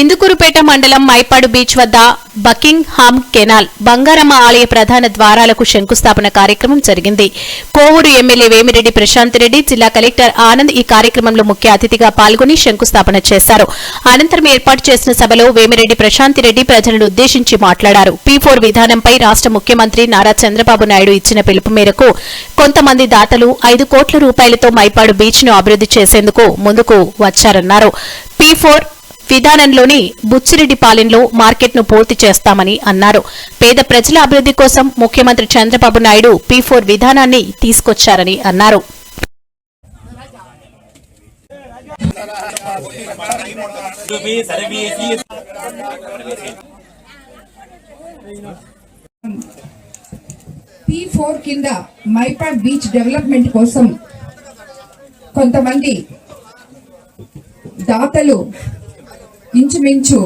ఇందుకూరుపేట మండలం మైపాడు బీచ్ వద్ద Buckingham canal Bangaramma ఆలయ ప్రధాన ద్వారాలకు శంకుస్థాపన కార్యక్రమం జరిగింది. కోవూరు ఎమ్మెల్యే వేమిరెడ్డి ప్రశాంత్ రెడ్డి జిల్లా కలెక్టర్ ఆనంద్ ఈ కార్యక్రమంలో ముఖ్య అతిథిగా పాల్గొని శంకుస్థాపన చేశారు. అనంతరం ఏర్పాటు చేసిన సభలో వేమిరెడ్డి ప్రశాంత్ రెడ్డి ప్రజలను ఉద్దేశించి మాట్లాడారు. పీ ఫోర్ విధానంపై రాష్ట ముఖ్యమంత్రి నారా చంద్రబాబు నాయుడు ఇచ్చిన పిలుపు మేరకు కొంతమంది దాతలు ఐదు కోట్ల రూపాయలతో మైపాడు బీచ్ను అభివృద్ది చేసేందుకు ముందుకు వచ్చారన్నారు. పీ ఫోర్ విధానంలోని బుచ్చిరెడ్డిపాలెంలో మార్కెట్ను పూర్తి చేస్తామని అన్నారు. పేద ప్రజల అభివృద్ది కోసం ముఖ్యమంత్రి చంద్రబాబు నాయుడు పీ ఫోర్ విధానాన్ని తీసుకొచ్చారని అన్నారు. పీ ఫోర్ కింద మైపాడ్ బీచ్ డెవలప్మెంట్ కోసం కొంతమంది దాతలు ఇంచుమించు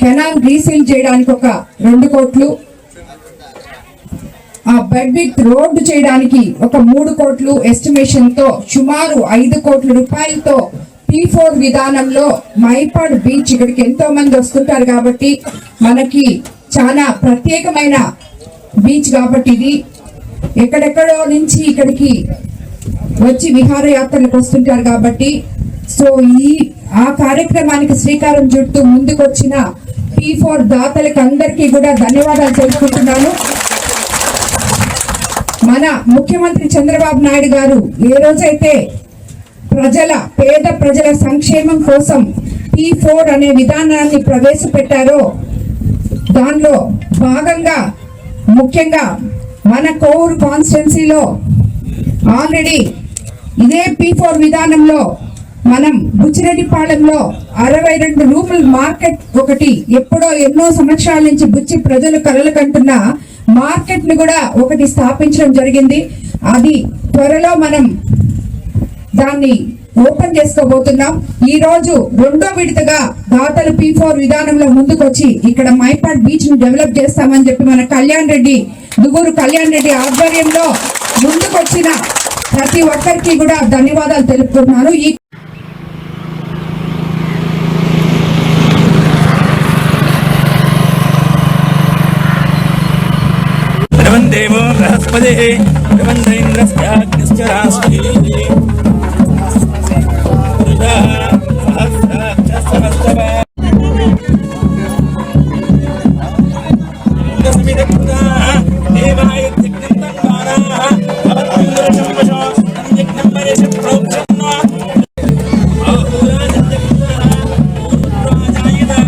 కెనాల్ రీసీల్ చేయడానికి ఒక రెండు కోట్లు ఆ బెడ్ విత్ రోడ్డు చేయడానికి ఒక మూడు కోట్లు ఎస్టిమేషన్తో సుమారు ఐదు కోట్ల రూపాయలతో పీ ఫోర్ విధానంలో మైపాడ్ బీచ్ ఇక్కడికి ఎంతో మంది వస్తుంటారు కాబట్టి మనకి చాలా ప్రత్యేకమైన బీచ్ కాబట్టి ఇది. ఎక్కడెక్కడో నుంచి ఇక్కడికి వచ్చి విహారయాత్రలకు వస్తుంటారు కాబట్టి సో ఈ ఆ కార్యక్రమానికి శ్రీకారం చుట్టూ ముందుకొచ్చిన పీ ఫోర్ దాతలకు అందరికీ కూడా ధన్యవాదాలు తెలుపుకుంటున్నాను మన ముఖ్యమంత్రి చంద్రబాబు నాయుడు గారు ఏ రోజైతే ప్రజల పేద ప్రజల సంక్షేమం కోసం పీ ఫోర్ అనే విధానాన్ని ప్రవేశపెట్టారో దానిలో భాగంగా ముఖ్యంగా మన కోవూరు కాన్స్టిట్యున్సీలో ఆల్రెడీ ఇదే పీ ఫోర్ విధానంలో మనం బుచ్చిరెడ్డిపాలెంలో అరవై రెండు రూపుల మార్కెట్ ఒకటి ఎప్పుడో ఎన్నో సంవత్సరాల నుంచి బుచ్చి ప్రజలు కలలు కంటున్న మార్కెట్ను కూడా ఒకటి స్థాపించడం జరిగింది. అది త్వరలో మనం దాన్ని ఓపెన్ చేసుకోబోతున్నాం. ఈ రోజు రెండో విడతగా దాతలు పీ ఫోర్ విధానంలో ముందుకొచ్చి ఇక్కడ మైపాడ్ బీచ్ను డెవలప్ చేస్తామని చెప్పి మన కళ్యాణ్ రెడ్డి దుగూరు కళ్యాణ్ రెడ్డి ఆధ్వర్యంలో ముందుకొచ్చిన ప్రతి ఒక్కరికి కూడా ధన్యవాదాలు తెలుపుతున్నాను ఈ ध्रुवन् देवो बृहस्पतिः ध्रुवन्त इन्द्रस्याग्निश्च राष्ट्रीः देवाय